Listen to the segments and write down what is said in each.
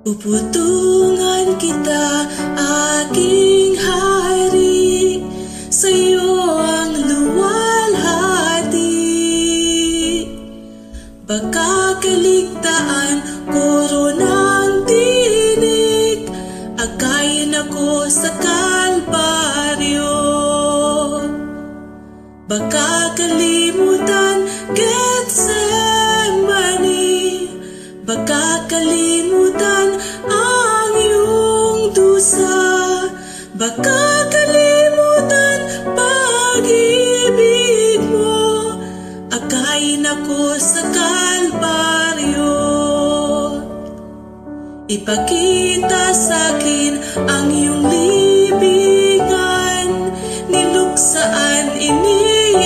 Puputungan kita, aking hari, sa'yo ang luwalhati. Baka kaligtaan, koronang tinig, akayin ako sa kalbaryo. Baka kalimutan, Gethsemane Baka kalimutan Baka kalimutan pag-ibig mo Akayin ako sa kalbaryo. Ipakita sa akin ang iyong libingan Niluksaan, iniyakan.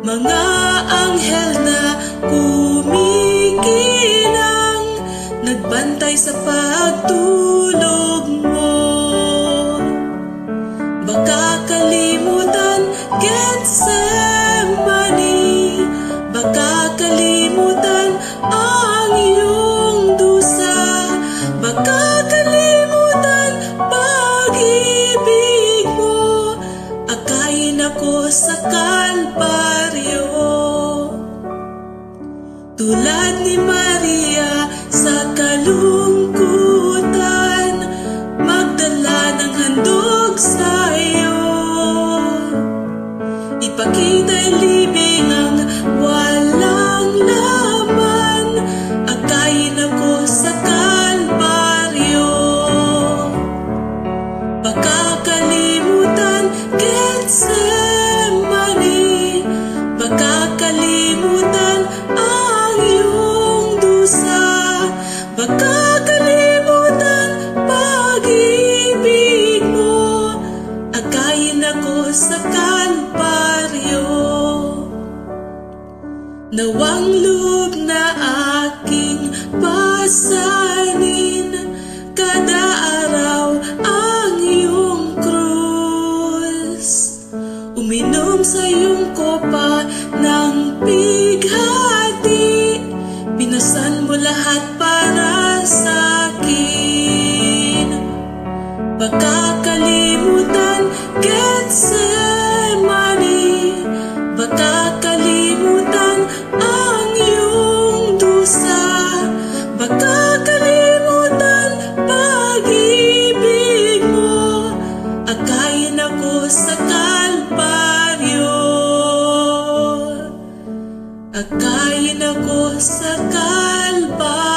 Mga anghel na kumikinang Nagbantay sa pagtulog sa kalbaryo. Tulad ni Maria Ako sa kalbaryo Nawang loob na aking pasanin. Kada araw ang iyong krus Uminom sa iyong kopa sa kalbaryo. Akayin ako sa kalbaryo